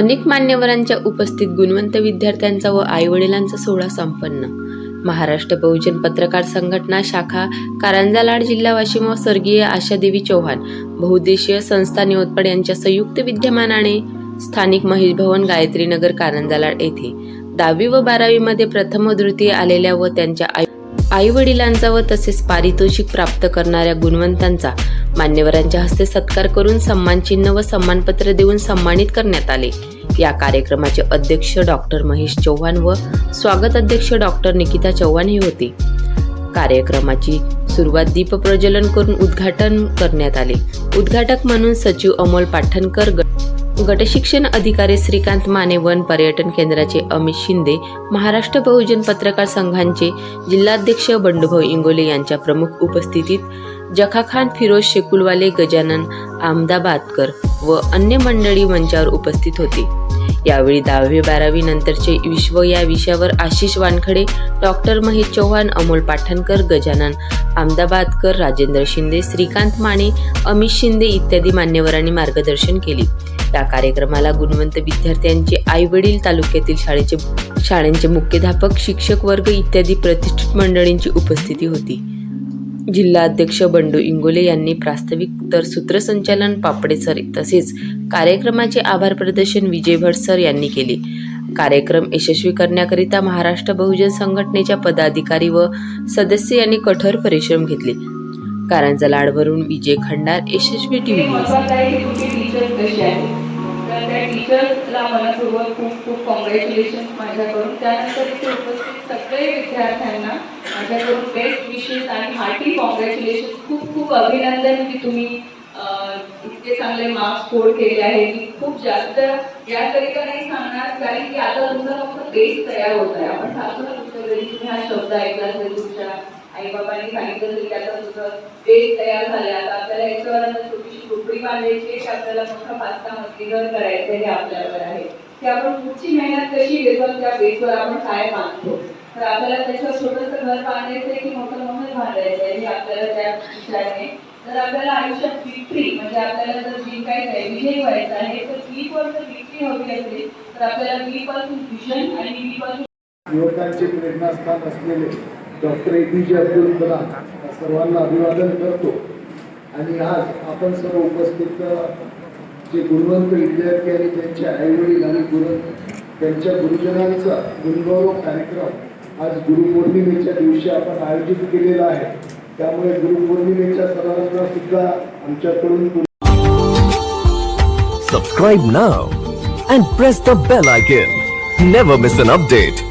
अनेक मान्यवरांच्या उपस्थित गुणवंत विद्यार्थ्यांचा व आईवडिलांचा सोहळा संपन्न. महाराष्ट्र बहुजन पत्रकार संघटना शाखा कारंजा लाड जिल्हा वाशिम व स्वर्गीय आशादेवी चौहान बहुद्देशीय संस्था निवतपड यांच्या संयुक्त विद्यमानाने स्थानिक महेश भवन गायत्रीनगर कारंजा लाड येथे दहावी व बारावीमध्ये प्रथम व द्वितीय आलेल्या व त्यांच्या आई आई वडिलांचा व तसेच पारितोषिक प्राप्त करणाऱ्या गुणवंतांचा मान्यवरांच्या हस्ते सत्कार करून सन्मानचिन्ह व सन्मानपत्र देऊन सन्मानित करण्यात आले. या कार्यक्रमाचे अध्यक्ष डॉक्टर महेश चव्हाण व स्वागत अध्यक्ष डॉक्टर निकिता चव्हाण हे होते. कार्यक्रमाची सुरुवात दीप प्रज्वलन करून उद्घाटन करण्यात आले. उद्घाटक म्हणून सचिव अमोल पाठणकर गटशिक्षण अधिकारी श्रीकांत माने वन पर्यटन केंद्राचे अमित शिंदे महाराष्ट्र बहुजन पत्रकार संघांचे जिल्हाध्यक्ष बंडूभाऊ इंगोले यांच्या प्रमुख उपस्थितीत जखा खान फिरोज शेकुलवाले गजानन अहमदाबादकर व अन्य मंडळी मंचावर उपस्थित होते. यावेळी दहावी बारावी नंतरचे विश्व या विषयावर आशिष वानखडे डॉक्टर महेश चव्हाण अमोल पाठणकर गजानन अहमदाबादकर राजेंद्र शिंदे श्रीकांत माने अमित शिंदे इत्यादी मान्यवरांनी मार्गदर्शन केले. या कार्यक्रमाला गुणवंत विद्यार्थ्यांचे आई वडील तालुक्यातील शाळेचे शाळांचे मुख्याध्यापक शिक्षक वर्ग इत्यादी प्रतिष्ठित मंडळींची उपस्थिती होती. जिल्हाध्यक्ष बंडू इंगोले यांनी प्रास्ताविक तर सूत्रसंचालन पापडे सर तसेच कार्यक्रमाचे आभार प्रदर्शन विजय भट सर यांनी केले. कार्यक्रम यशस्वी करण्याकरिता महाराष्ट्र बहुजन संघटनेच्या पदाधिकारी व सदस्य यांनी कठोर परिश्रम घेतले. कारंजा लाडवरून विजय खंडार यशस्वी टीव्ही माझ्या महत्वाचं टीचर्सला मनपूर्वक खूप खूप कॉंग्रॅच्युलेशन माझ्याकडून. त्यानंतर इथे उपस्थित सगळे विद्यार्थ्यांना माझ्याकडून बेस्ट विशेस आणि हार्टी कॉंग्रॅच्युलेशन खूप खूप अभिनंदन की तुम्ही इतके चांगले मार्क्स स्कोर केले आहेत खूप जास्त याकरिता नाही सांगणार कारण की आता तुमचा फक्त बेस तयार होत आहे आपण सांगतो ना तुमच्या घरी तुम्ही हा शब्द ऐकला असेल तुमच्या आई बाबांनी सांगितलं की आता तुझं बेस तयार झाले आता आपल्याला याच्यावर आता छोटीशी झोपडी बांधायची आहे की आपल्याला मोठा पास्ता मजली घर करायचं हे आपल्यावर आहे. की आपण पुढची मेहनत कशी घेतो त्या बेसवर आपण काय बांधतो? तर आपल्याला त्याच्यावर छोटंसं घर बांधायचं की मोठं मोठं बांधायचं आहे हे आपल्याला त्या विचाराने. जर आपल्याला आयुष्यात विक्री म्हणजे आपल्याला जर जिंकायचं आहे विजयी व्हायचं आहे तर वीवर जर विक्री हवी असेल तर आपल्याला वी पासून विजन आणि वी पासून युवकांचे प्रेरणास्थान असलेले डॉक्टर ए. पी. जे. अब्दुल कलाम सर्वांना अभिवादन करतो. आणि आज आपण सर्व उपस्थित जे गुणवंत विद्यार्थी आणि त्यांचे आईवडील आणि गुरु त्यांच्या गुरुजनांचा गुणगौरव कार्यक्रम आज गुरुपौर्णिमेच्या दिवशी आपण आयोजित केलेला आहे. त्यामुळे गुरुपौर्णिमेच्या सर्वांना सुद्धा आमच्याकडून subscribe now and press the bell icon never miss an update